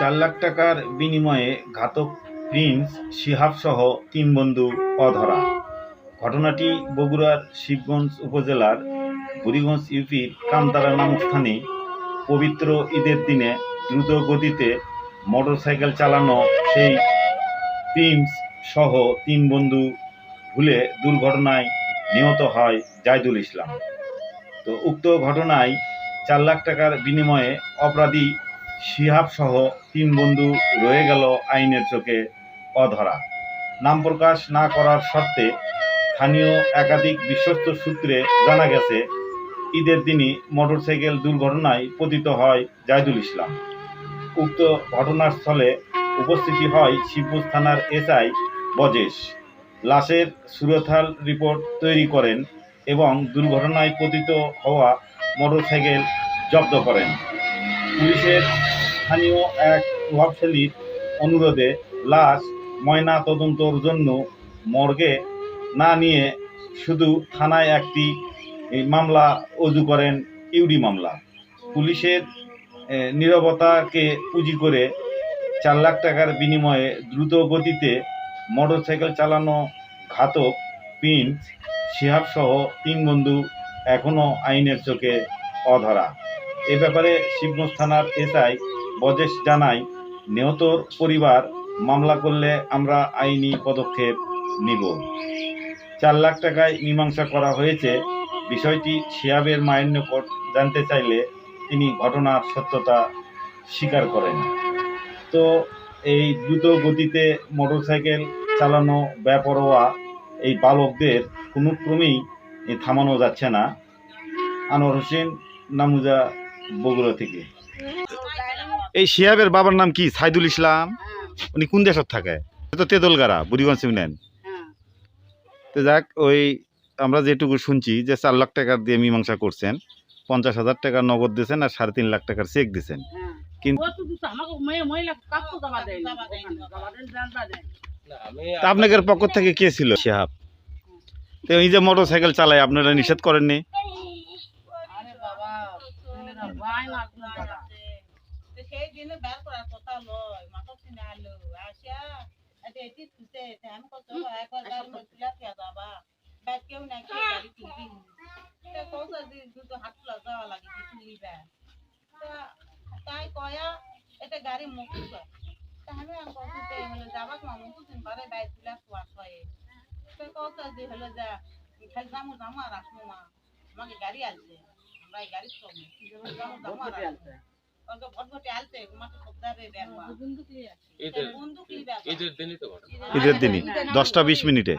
চার লাখ টাকার বিনিময়ে ঘাতক প্রিন্স শিহাব সহ তিন বন্ধু অধরা। ঘটনাটি বগুড়ার শিবগঞ্জ উপজেলার বুড়িগঞ্জ ইউপির কামতারা নামক স্থানে পবিত্র ঈদের দিনে দ্রুত গতিতে মোটরসাইকেল চালানো সেই প্রিন্স সহ তিন বন্ধু ভুলে দুর্ঘটনায় নিহত হয় জাহিদুল ইসলাম। তো উক্ত ঘটনায় চার লাখ টাকার বিনিময়ে অপরাধী শিহাব সহ তিন বন্ধু রয়ে গেল আইনের চোখে অধরা। নাম প্রকাশ না করার শর্তে স্থানীয় একাধিক বিশ্বস্ত সূত্রে জানা গেছে, ঈদের দিনই মোটরসাইকেল দুর্ঘটনায় পতিত হয় জাহিদুল ইসলাম। উক্ত ঘটনাস্থলে উপস্থিতি হয় শিবপুর থানার এসআই বজেশ। লাশের সুরথাল রিপোর্ট তৈরি করেন এবং দুর্ঘটনায় পতিত হওয়া মোটরসাইকেল জব্দ করেন। পুলিশের স্থানীয় এক প্রভাবশালীর অনুরোধে লাশ ময়না তদন্তর জন্য মর্গে না নিয়ে শুধু থানায় একটি মামলা অজু করেন ইউডি মামলা। পুলিশের নিরবতাকে পুঁজি করে চার লাখ টাকার বিনিময়ে দ্রুত গতিতে মোটরসাইকেল চালানো ঘাতক প্রিন্স সিহাবসহ তিন বন্ধু এখনও আইনের চোখে অধরা। এ ব্যাপারে শিবগঞ্জ থানার এসআই বজেশ জানায় নিহতর পরিবার মামলা করলে আমরা আইনি পদক্ষেপ নিব। চার লাখ টাকায় মীমাংসা করা হয়েছে। বিষয়টি শিয়াবের মায়ের নিকট জানতে চাইলে তিনি ঘটনার সত্যতা স্বীকার করেন। তো এই দ্রুত গতিতে মোটরসাইকেল চালানো বেপরোয়া এই বালকদের কোনো ক্রমেই থামানো যাচ্ছে না। আনোয়ার হোসেন, নামুজা বগুড়া থেকে। এই শিহাবের বাবার নাম কি? সাইদুল ইসলাম? উনি কোন দেশত থাকে? তো তেদলগাড়া বুড়িগঞ্জ ইউনিয়ন। তো যাক, ওই আমরা যেটুকু শুনছি যে চার লাখ টাকা দিয়ে মীমাংসা করছেন, পঞ্চাশ হাজার টাকা নগদ দিয়েছেন আর সাড়ে তিন লাখ টাকার চেক দিয়েছেন। কিন্তু- আপনাদের পক্ষ থেকে কে ছিল শিহাব? তো এই যে মোটর সাইকেল চালায়, আপনারা নিষেধ করেননি আরে বাবা, ছেলেরা যায় না কোন জায়গা। সেই দিনে বের করার কথা লয় মাথা চিনে আলো আসিয়া এটা তুসে আমি কত একবার তুলা খেয়া যাবা ব্যাগ কেউ না কেউ গাড়ি তুলবি কৌশা দুটো হাত তুলা যাওয়া লাগে কি তুলিবা তা তাই কয়া এটা গাড়ি মুখু তাহলে আমি কৌশতে হলে যাবা তোমার মুখু পারে বাই তুলা খোয়া হয় কৌশা হলে যা মা আমাকে গাড়ি আসবে আমরা গাড়ি তো ঘটনা ঈদের দিনই দশটা বিশ মিনিটে।